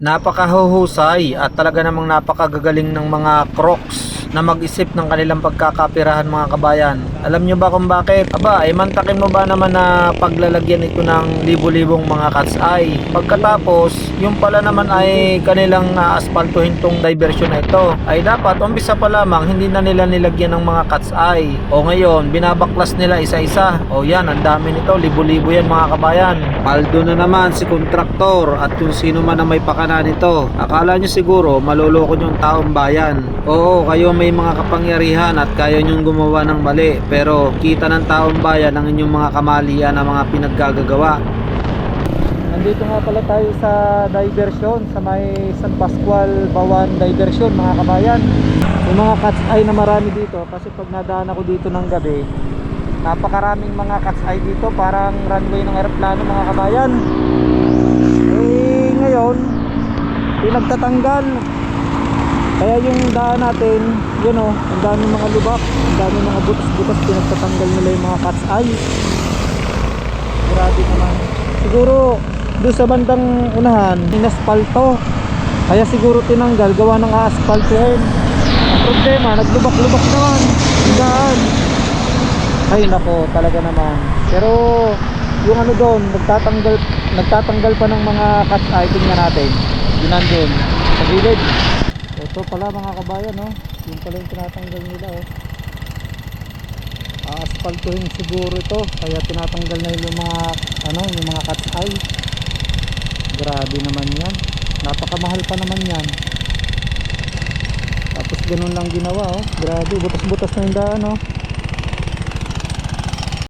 Napakahuhusay at talaga namang napakagagaling ng mga crocs na mag-isip ng kanilang pagkakapirahan mga kabayan. Alam nyo ba kung bakit? Aba, ay mantakin mo ba naman na paglalagyan ito ng libo-libong mga cat's eye? Pagkatapos, yung pala naman ay kanilang aaspaltuhin tong diversion na ito. Ay dapat, umpisa pa lamang, hindi na nila nilagyan ng mga cat's eye. O ngayon, binabaklas nila isa-isa. O yan, ang dami nito, libo-libo yan mga kabayan. Paldo na naman si kontraktor at yung sino man na may pakana nito. Akala nyo siguro, maloloko yung taong bayan. Oo, kayo may mga kapangyarihan at kaya nyong gumawa ng mali. Pero kita ng taong bayan ang inyong mga kamalian na mga pinaggagagawa. Nandito nga pala tayo sa diversion sa may San Pascual Bawan diversion mga kabayan. Yung mga cat's eye na marami dito kasi pag nadaan ako dito ng gabi, napakaraming mga cat's eye dito parang runway ng eroplano mga kabayan. Eh ngayon, pinagtatanggal. Kaya yung daan natin, yun o, ang dami mga lubak, ang dami mga butas-butas pinagtatanggal nila yung mga cat's eye. Grabe naman. Siguro doon sa bandang unahan, inaspalto. Kaya siguro tinanggal, gawa ng aaspaltuhin. Ang problema, naglubak-lubak naman. Yung daan. Ay nako, talaga naman. Pero yung ano doon, nagtatanggal nagtatanggal pa ng mga cat's eye, tingnan natin. Yun nandun, sa gilid. Ito pala mga kabayan, no? Yun pala yung tinatanggal nila, oh. Aaspaltuhin siguro ito, kaya tinatanggal na yung mga, ano, yung mga cat's eye. Grabe naman yan. Napakamahal pa naman yan. Tapos ganun lang ginawa, oh. Grabe, butas-butas na yung daan, oh.